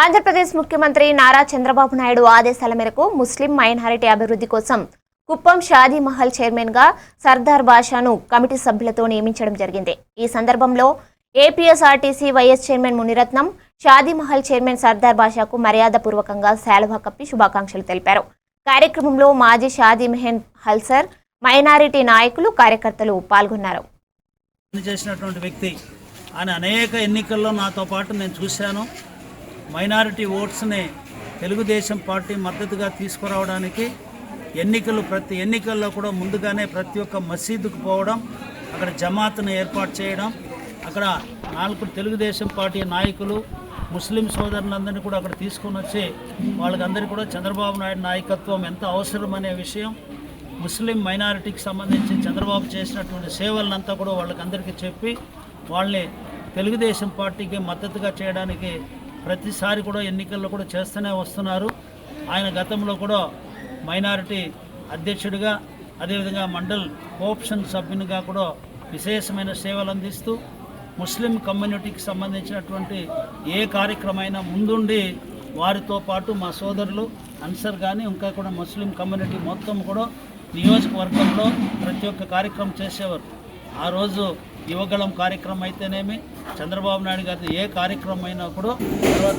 ఆంధ్రప్రదేశ్ ముఖ్యమంత్రి నారా చంద్రబాబు నాయుడు ఆదేశాల మేరకు ముస్లిం మైనారిటీ అభివృద్ధి కోసం కుప్పం షాదీ మహల్ చైర్మన్గా సర్దార్ బాషాను కమిటీ సభ్యులతో నియమించడం జరిగింది. ఈ సందర్భంలో APSRTC vice chairman Munirathnam Shadi Mahal chairman Sardar బాషాకు మర్యాదపూర్వకంగా శాలువా కప్పి శుభాకాంక్షలు తెలిపారు. కార్యక్రమంలో మాజీ షాదీ మెహన్ హల్సర్ మైనారిటీ నాయకులు కార్యకర్తలు పాల్గొన్నారు. చేసినటువంటి వ్యక్తి. ఆయన అనేక ఎన్నికల్లో నాతో పాటు నేను చూశాను. మైనారిటీ ఓట్స్ని తెలుగుదేశం పార్టీ మద్దతుగా తీసుకురావడానికి ఎన్నికలు ప్రతి ఎన్నికల్లో కూడా ముందుగానే ప్రతి ఒక్క మసీదుకు పోవడం అక్కడ జమాత్ను ఏర్పాటు చేయడం అక్కడ నాలుగు తెలుగుదేశం పార్టీ నాయకులు ముస్లిం సోదరులందరినీ కూడా అక్కడ తీసుకొని వచ్చి వాళ్ళకందరికీ కూడా చంద్రబాబు నాయుడు నాయకత్వం ఎంత అవసరమనే విషయం ముస్లిం మైనారిటీకి సంబంధించి చంద్రబాబు చేసినటువంటి సేవలనంతా కూడా వాళ్ళకందరికీ చెప్పి వాళ్ళని తెలుగుదేశం పార్టీకి మద్దతుగా చేయడానికి ప్రతిసారి కూడా ఎన్నికల్లో కూడా చేస్తూనే వస్తున్నారు. ఆయన గతంలో కూడా మైనారిటీ అధ్యక్షుడిగా అదేవిధంగా మండల్ కోఆప్షన్ సభ్యునిగా కూడా విశేషమైన సేవలు అందిస్తూ ముస్లిం కమ్యూనిటీకి సంబంధించినటువంటి ఏ కార్యక్రమైనా ముందుండి వారితో పాటు మా సోదరులు అన్సర్ కానీ ఇంకా కూడా ముస్లిం కమ్యూనిటీ మొత్తం కూడా నియోజకవర్గంలో ప్రతి ఒక్క కార్యక్రమం చేసేవారు. ఆ రోజు యువగళం కార్యక్రమం అయితేనేమి చంద్రబాబు నాయుడు గారి ఏ కార్యక్రమం అయినా కూడా తర్వాత